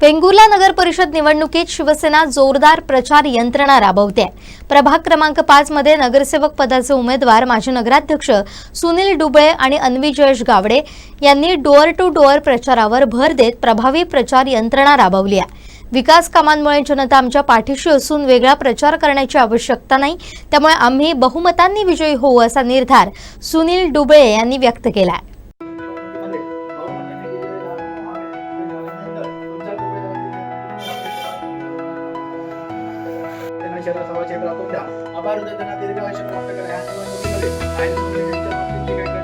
वेंगुर्ला नगर परिषद निवडणुकीत शिवसेना जोरदार प्रचार यंत्रणा राबवते. प्रभाग क्रमांक पाच मध्ये नगरसेवक पदाचे उमेदवार माजी नगराध्यक्ष सुनील डुबळे आणि अन्वी जयेश गावडे यांनी डोअर टू डोअर प्रचारावर भर देत प्रभावी प्रचार यंत्रणा राबवली आहे. विकास कामांमुळे जनता आमच्या पाठीशी असून वेगळा प्रचार करण्याची आवश्यकता नाही त्यामुळे आम्ही बहुमतांनी विजयी होऊ असा निर्धार सुनील डुबळे यांनी व्यक्त केला आहे त्यांना शरीर समाज प्राप्त द्या आभार होते त्यांना दीर्घ आयुष्य प्राप्त करा ह्या निवडणुकीमध्ये आणि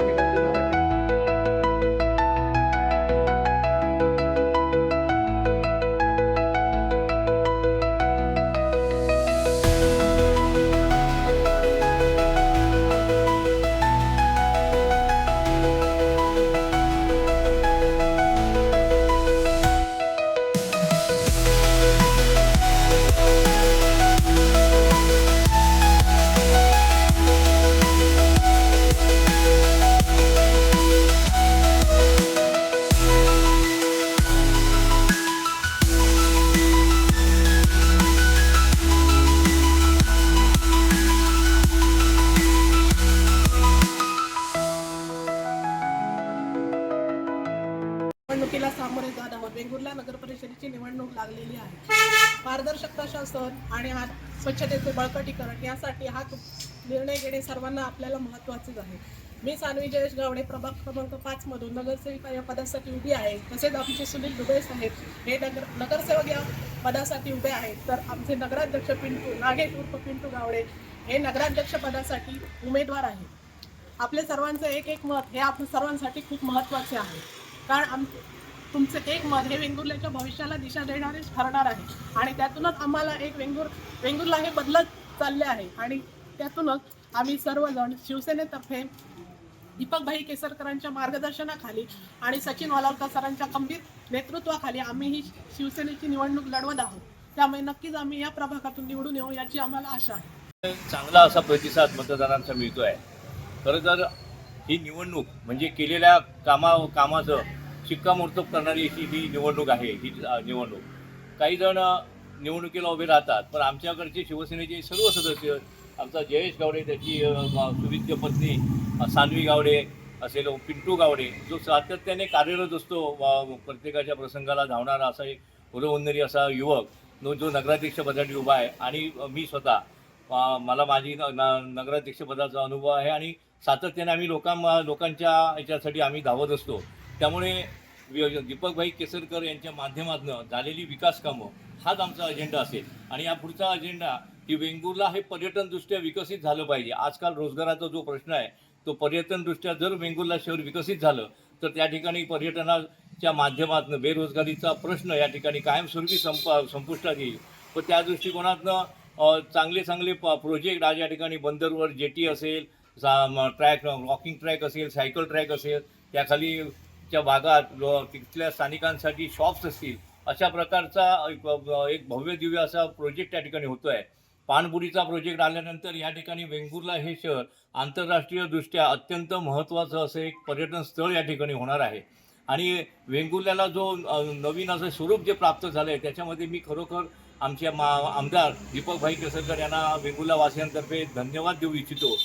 निवडणुकीला सामोरे जात आहोत. वेंगुर्ला नगर परिषदेची निवडणूक लागलेली आहे. पारदर्शकता शासन आणि हा स्वच्छतेचे बळकटीकरण यासाठी हा निर्णय घेणे सर्वांना आपल्याला महत्त्वाचेच आहे. मी सानवी जयेश गावडे प्रभाग क्रमांक पाच मधून नगरसेविका या पदासाठी उभी आहे. तसेच आमचे सुनील दुबे साहेब हे नगर नगरसेवक या पदासाठी उभे आहेत. तर आमचे नगराध्यक्ष पिंटू नागेश उर्फ पिंटू गावडे हे नगराध्यक्ष पदासाठी उमेदवार आहेत. आपले सर्वांचं एक एक मत हे आपल्या सर्वांसाठी खूप महत्त्वाचे आहे. कारण आम तुमचं एक मत हे वेंगुर्ल्याच्या भविष्याला दिशा देणारेच ठरणार आहे. आणि त्यातूनच आम्हाला एक वेंगुर वेंगुर्ला हे बदलत चालले आहे. आणि त्यातूनच आम्ही सर्वजण शिवसेनेतर्फे दीपकभाई केसरकरांच्या मार्गदर्शनाखाली आणि सचिन वालावकर सरांच्या खंबीर नेतृत्वाखाली आम्ही ही शिवसेनेची निवडणूक लढवत आहोत. त्यामुळे नक्कीच आम्ही या प्रभागातून निवडून येऊ याची आम्हाला आशा आहे. चांगला असा प्रतिसाद मतदारांचा मिळतो आहे खरं तर ही निवडणूक म्हणजे केलेल्या कामा कामाचं शिक्कामोर्तब करणारी अशी ही निवडणूक आहे ही निवडणूक. काही जण निवडणुकीला उभे राहतात पण आमच्याकडचे शिवसेनेचे सर्व सदस्य आमचा जयेश गावडे त्याची अ, सुविद्य पत्नी सानवी सान्वी गावडे असेल पिंटू गावडे जो सातत्याने कार्यरत असतो प्रत्येकाच्या प्रसंगाला धावणारा असा एक उरवंदरी असा युवक जो जो नगराध्यक्षपदासाठी उभा आहे. आणि मी स्वतः मला माझी न- नगराध्यक्षपदाचा अनुभव आहे आणि सातत्याने आम्ही लोकां लोकांच्या याच्यासाठी आम्ही धावत असतो. त्यामुळे दीपकभाई केसरकर यांच्या माध्यमातून झालेली विकास कामं हाच आमचा अजेंडा असेल. आणि या पुढचा अजेंडा की वेंगुर्ला हे पर्यटनदृष्ट्या विकसित झालं पाहिजे. आजकाल रोजगाराचा जो प्रश्न आहे तो पर्यटनदृष्ट्या जर वेंगुर्ला शहर विकसित झालं तर त्या ठिकाणी पर्यटनाच्या माध्यमातून बेरोजगारीचा प्रश्न या ठिकाणी कायमस्वरूपी संप संपुष्टात येईल. व त्या दृष्टिकोनातनं चांगले चांगले प प्रोजेक्ट आज या ठिकाणी बंदरवर जेटी असेल ट्रॅक वॉकिंग ट्रॅक असेल सायकल ट्रॅक असेल त्याखाली च्या भागात लो तिथल्या स्थानिकांसाठी शॉप्स असतील अशा प्रकारचा एक भव्य दिव्य असा प्रोजेक्ट त्या ठिकाणी होतो आहे पाणबुडीचा प्रोजेक्ट आल्यानंतर या ठिकाणी वेंगुर्ला हे शहर आंतरराष्ट्रीयदृष्ट्या अत्यंत महत्त्वाचं असं एक पर्यटन स्थळ या ठिकाणी होणार आहे. आणि वेंगुर्ल्याला जो नवीन असं स्वरूप जे प्राप्त झालं आहे त्याच्यामध्ये मी खरोखर आमच्या मा आमदार दीपकभाई केसरकर यांना वेंगुर्ला वासियांतर्फे धन्यवाद देऊ इच्छितो.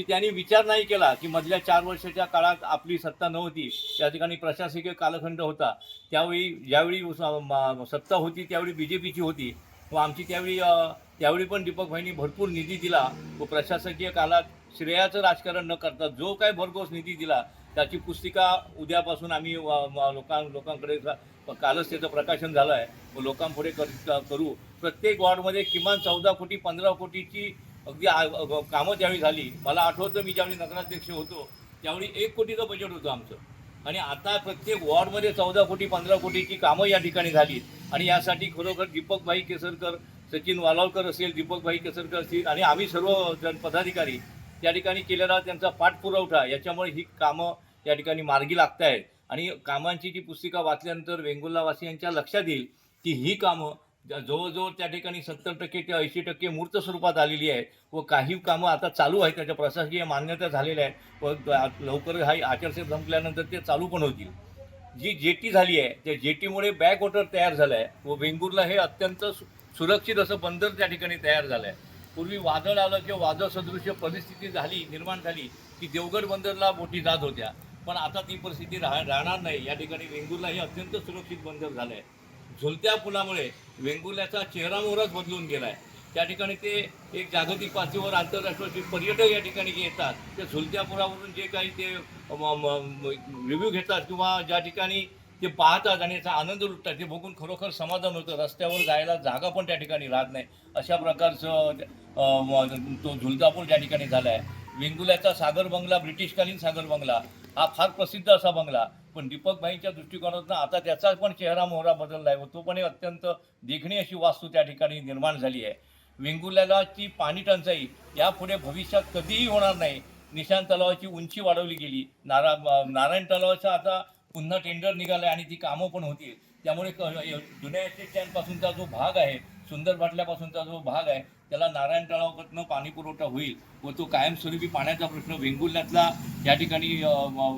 की त्यांनी विचार नाही केला की मधल्या चार वर्षाच्या काळात आपली सत्ता नव्हती. त्या ठिकाणी प्रशासकीय कालखंड होता. त्यावेळी ज्यावेळी स- म- सत्ता होती त्यावेळी बी जे पीची होती. व आमची त्यावेळी त्यावेळी पण दीपकभाईंनी भरपूर निधी दिला. व प्रशासकीय काळात श्रेयाचं राजकारण न करता जो काय भरघोस निधी दिला त्याची पुस्तिका उद्यापासून आम्ही लोकां लोकांकडे कालच त्याचं प्रकाशन झालं आहे व लोकांपुढे कर करू. प्रत्येक वॉर्डमध्ये किमान चौदा कोटी पंधरा कोटीची अगदी कामं ज्यावेळी झाली मला आठवतं मी ज्यावेळी नगराध्यक्ष होतो त्यावेळी एक कोटीचं बजेट होतं आमचं. आणि आता प्रत्येक वॉर्डमध्ये चौदा कोटी पंधरा कोटीची कामं या ठिकाणी झाली. आणि यासाठी खरोखर दीपकभाई केसरकर सचिन वालावकर असेल दीपकभाई केसरकर असतील आणि आम्ही सर्व जन पदाधिकारी त्या ठिकाणी केलेला त्यांचा पाठपुरवठा याच्यामुळे ही कामं या ठिकाणी मार्गी लागत आहेत आणि कामांची जी पुस्तिका वाचल्यानंतर वेंगुर्लावासियांच्या लक्षात येईल की ही कामं जवळजवळ त्या ठिकाणी सत्तर टक्के ते ऐंशी टक्के मूर्त स्वरूपात आलेली आहे व काही कामं आता चालू आहेत त्याच्या प्रशासकीय मान्यता झालेल्या आहेत. व लवकर हा आचारसंहिता संपल्यानंतर ते चालू पण होतील. जी जेटी झाली आहे त्या जेटीमुळे बॅक वॉटर तयार झालं आहे व वेंगुर्ला हे अत्यंत सु- सुरक्षित असं बंदर त्या ठिकाणी तयार झालं आहे पूर्वी वादळ आलं किंवा वादळ सदृश्य परिस्थिती झाली निर्माण झाली की देवगड बंदरला मोठी जात होत्या. पण आता ती परिस्थिती राह राहणार नाही. या ठिकाणी वेंगुर्ला हे अत्यंत सुरक्षित बंदर झालं आहे झुलत्या पुलामुळे वेंगुर्ल्याचा चेहरा मोहराच बदलून गेला आहे त्या ठिकाणी ते एक जागतिक पातळीवर आंतरराष्ट्रीय पर्यटक या ठिकाणी येतात त्या झुलत्या पुलावरून जे काही ते रिव्ह्यू घेतात किंवा ज्या ठिकाणी ते पाहतात आणि याचा आनंद लुटतात ते बघून खरोखर समाधान होतं. रस्त्यावर जायला जागा पण त्या ठिकाणी राहत नाही. अशा प्रकारचं तो झुलता पूल त्या ठिकाणी झाला आहे वेंगुल्याचा सागर बंगला ब्रिटिशकालीन सागर बंगला हा फार प्रसिद्ध असा बंगला. पण दीपकभाईंच्या दृष्टिकोनातून आता त्याचा पण चेहरा मोहरा बदलला आहे व तो पण एक अत्यंत देखणी अशी वास्तू त्या ठिकाणी निर्माण झाली आहे. वेंगुर्ल्याला ची पाणी टंचाई यापुढे भविष्यात कधीही होणार नाही. निशान तलावाची उंची वाढवली गेली. नारा नारायण तलावाचा आता पुन्हा टेंडर निघालं आहे आणि ती कामं पण होतील. त्यामुळे जुन्या एस स्टँडपासूनचा जो भाग आहे सुंदर बाटल्यापासूनचा जो भाग आहे त्याला नारायण तलावाकडनं पाणी पुरवठा होईल व तो कायमस्वरूपी पाण्याचा प्रश्न वेंगुर्ल्यातला या ठिकाणी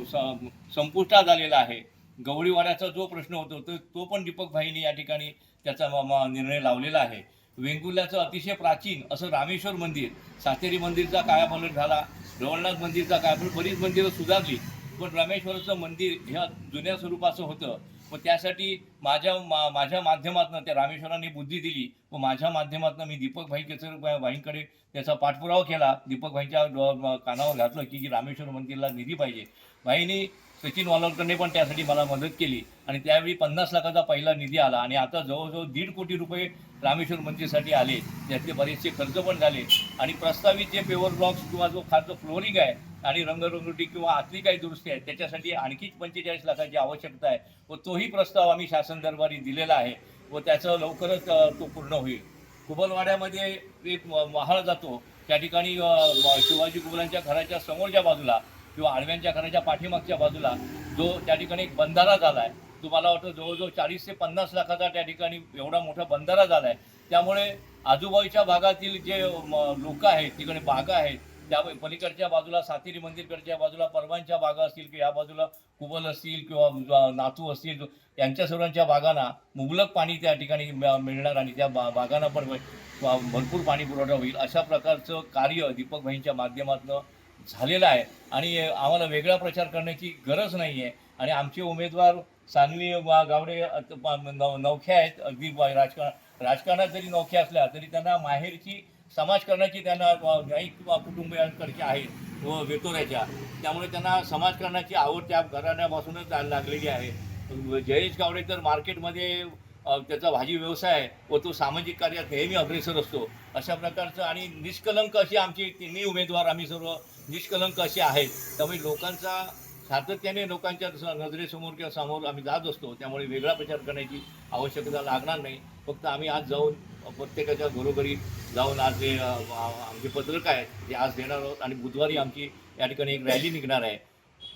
स- संपुष्टात आलेला आहे. गवळीवाड्याचा जो प्रश्न होतो तो तो पण दीपकभाईंनी या ठिकाणी त्याचा निर्णय लावलेला आहे. वेंगुर्ल्याचं अतिशय प्राचीन असं रामेश्वर मंदिर सातेरी मंदिरचा कायापालट झाला रवळनाथ मंदिरचा कायापालट बरीच मंदिरं सुधारली. पण रामेश्वराचं मंदिर ह्या जुन्या स्वरूपाचं होतं. व त्यासाठी माझ्या मा माझ्या माध्यमातून त्या रामेश्वरांनी बुद्धी दिली. व माझ्या माध्यमातून मी दीपक भाई केसर भाईंकडे त्याचा पाठपुरावा केला. दीपक भाईंच्या डो- कानावर घातलं की रामेश्वर मंदिरला निधी पाहिजे. भाईंनी सचिन वालोरकरने पण त्यासाठी मला मदत केली. आणि त्यावेळी पन्नास लाखाचा पहिला निधी आला. आणि आता जवळजवळ दीड कोटी रुपये रामेश्वर मंदिरसाठी आले. त्यातले बरेचसे खर्च पण झाले. आणि प्रस्तावित जे पेवर ब्लॉक्स किंवा जो खालचं फ्लोरिंग आहे आणि रंगरंगोटी किंवा आतली काही दुरुस्ती आहे त्याच्यासाठी आणखीच पंचेचाळीस लाखाची आवश्यकता आहे व तोही प्रस्ताव आम्ही शासन दरबारी दिलेला आहे व त्याचं लवकरच तो पूर्ण होईल. कुबलवाड्यामध्ये एक महाळ जातो. त्या ठिकाणी शिवाजी कुबलांच्या घराच्या समोरच्या बाजूला किंवा आडव्यांच्या घराच्या पाठीमागच्या बाजूला जो त्या ठिकाणी एक बंधारा झाला आहे तुम्हाला वाटतं जवळजवळ चाळीस ते पन्नास लाखाचा त्या ठिकाणी एवढा मोठा बंधारा झाला आहे त्यामुळे आजूबाजूच्या भागातील जे लोक आहेत तिकडे बागा आहेत त्या पलीकडच्या बाजूला सातेरी मंदिरकडच्या बाजूला परवांच्या बागा असतील किंवा या बाजूला कुबल असतील किंवा नातू असतील यांच्या सर्वांच्या बागांना मुबलक पाणी त्या ठिकाणी मिळणार आणि त्या बा बागांना पण भरपूर पाणी पुरवठा होईल. अशा प्रकारचं कार्य दीपक भाईंच्या माध्यमातून झालेलं आहे. आणि आम्हाला वेगळा प्रचार करण्याची गरज नाही आहे आणि आमचे उमेदवार सानवी गावडे अत- आहेत. अगदी राजकारण राजकारणात जरी नौख्या असल्या तरी त्यांना माहेरची समाजकारणाची त्यांना अ, काही किंवा कुटुंबियांकडची आहे व वेतोऱ्याच्या. त्यामुळे त्यांना समाजकारणाची आवड त्या घराण्यापासूनच लागलेली आहे. जयेश गावडे तर मार्केटमध्ये त्याचा भाजी व्यवसाय आहे व तो सामाजिक कार्यात नेहमी अग्रेसर असतो. अशा प्रकारचं आणि निष्कलंक अशी आमची तिन्ही उमेदवार आम्ही सर्व निष्कलंक असे आहेत. त्यामुळे लोकांचा सातत्याने लोकांच्या नजरेसमोर किंवा समोर आम्ही जात असतो त्यामुळे वेगळा प्रचार करण्याची आवश्यकता लागणार नाही. फक्त आम्ही आज जाऊन प्रत्येकाच्या घरोघरी जाऊन आज जे आमचे पत्रक आहेत ते आज देणार आहोत आणि बुधवारी आमची या ठिकाणी एक रॅली निघणार आहे.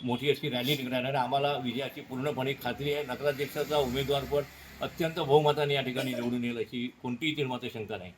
मोठी अशी रॅली निघणार आहे आणि आम्हाला विजयाची पूर्णपणे खात्री आहे. नगराध्यक्षाचा उमेदवार पण अत्यंत बहुमताने या ठिकाणी निवडून येईल अशी कोणतीही निर्माता शंका नाही.